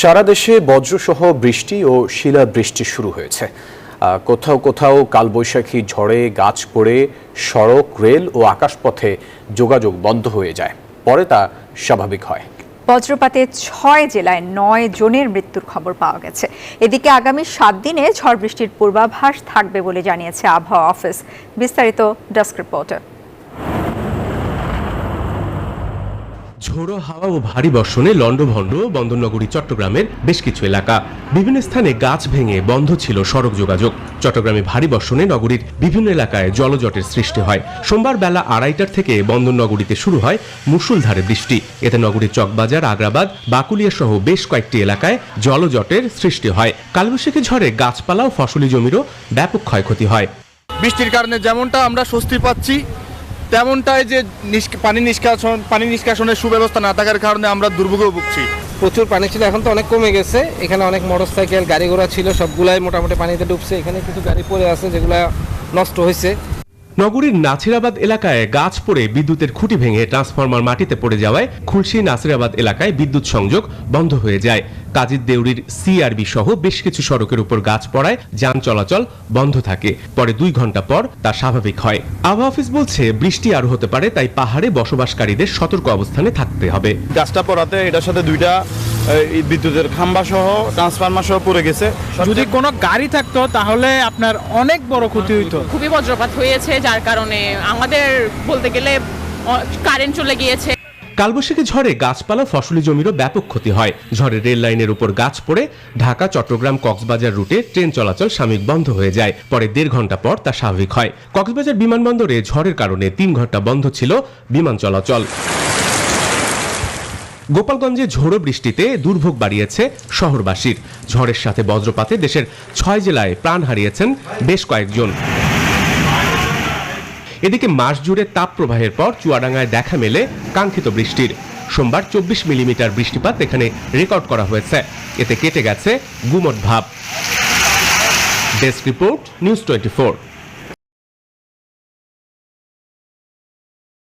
সারা দেশে বজ্রসহ বৃষ্টি ও শিলা বৃষ্টি শুরু হয়েছে। কোথাও কোথাও কালবৈশাখী ঝড়ে গাছ পড়ে, সড়ক, রেল ও আকাশপথে যোগাযোগ বন্ধ হয়ে যায়। পরে তা স্বাভাবিক হয়। বজ্রপাতে ছয় জেলায় নয় জনের মৃত্যুর খবর পাওয়া গেছে। এদিকে আগামী সাত দিনে ঝড় বৃষ্টির পূর্বাভাস থাকবে বলে জানিয়েছে আবহাওয়া অফিস। বিস্তারিত ডেস্ক রিপোর্টার ঝোড়ো হাওয়া ও ভারী বর্ষণে লণ্ডভণ্ড বন্দরনগরী, চট্টগ্রামের বেশ কিছু এলাকা। বিভিন্ন স্থানে গাছ ভেঙে বন্ধ ছিল সড়ক যোগাযোগ। চট্টগ্রামে ভারী বর্ষণে নগরীর বিভিন্ন এলাকায় জলজটের সৃষ্টি হয়। সোমবার বেলা আড়াইটার থেকে বন্দরনগরীতে শুরু হয় মুষলধারে বৃষ্টি। এতে নগরীর চকবাজার, আগ্রাবাদ বাকুলিয়া সহ বেশ কয়েকটি এলাকায় জলজটের সৃষ্টি হয়। কালবৈশাখী ঝড়ে গাছপালা ও ফসলি জমিরও ব্যাপক ক্ষয়ক্ষতি হয়। বৃষ্টির কারণে যেমনটা আমরা স্বস্তি পাচ্ছি তেমনটাই যে পানি নিষ্কাশন পানি নিষ্কাশনের সুব্যবস্থা না থাকার কারণে আমরা দুর্ভোগও ভুগছি। প্রচুর পানি ছিল, এখন তো অনেক কমে গেছে। এখানে অনেক মোটর সাইকেল গাড়ি ঘোড়া ছিল, সবগুলাই মোটামুটি পানিতে ডুবছে। এখানে কিছু গাড়ি পড়ে আছে যেগুলো নষ্ট হয়েছে। নগরীর নাছিরাবাদ এলাকায় গাছ পড়ে বিদ্যুতের খুঁটি ভেঙে ট্রান্সফরমার মাটিতে পড়ে যাওয়ায় খুলশি নাসিরাবাদ এলাকায় বিদ্যুৎ সংযোগ বন্ধ হয়ে যায়। কাজীর দেউরির সিআরবি সহ বেশ কিছু সড়কের উপর গাছ পড়ায় যান চলাচল বন্ধ থাকে। পরে দুই ঘণ্টা পর তা স্বাভাবিক হয়। আবহাওয়া অফিস বলছে, বৃষ্টি আরও হতে পারে, তাই পাহাড়ে বসবাসকারীদের সতর্ক অবস্থানে থাকতে হবে। গাছটা পড়াতে এটার সাথে দুইটা বিদ্যুতের খাম্বা সহ ট্রান্সফার্মার সহ পড়ে গেছে। যদি কোনো গাড়ি থাকতো তাহলে আপনার অনেক বড় ক্ষতি হইতো। খুবই বজ্রপাত হয়েছে যার কারণে আমাদের বলতে গেলে কারেন্ট চলে গিয়েছে। কালবৈশাখী ঝড়ে গাছপালা ফসলি জমিরও ব্যাপক ক্ষতি হয়। ঝড়ে রেল লাইনের উপর গাছ পড়ে ঢাকা চট্টগ্রাম কক্সবাজার রুটে ট্রেন চলাচল সাময়িক বন্ধ হয়ে যায়। পরে দেড় ঘণ্টা পর তা স্বাভাবিক হয়। কক্সবাজার বিমানবন্দরে ঝড়ের কারণে তিন ঘণ্টা বন্ধ ছিল বিমান চলাচল। গোপালগঞ্জে ঝোড়ো বৃষ্টিতে দুর্ভোগ বাড়িয়েছে শহরবাসীর। ঝড়ের সাথে বজ্রপাতে দেশের ছয় জেলায় প্রাণ হারিয়েছেন বেশ কয়েকজন। এদিকে মাস জুড়ে তাপ প্রবাহের পর চুয়াডাঙ্গায় দেখা মেলে কাঙ্ক্ষিত বৃষ্টির। সোমবার চব্বিশ মিলিমিটার বৃষ্টিপাত এখানে রেকর্ড করা হয়েছে। এতে কেটে গেছে গুমট ভাব। Desk report news twenty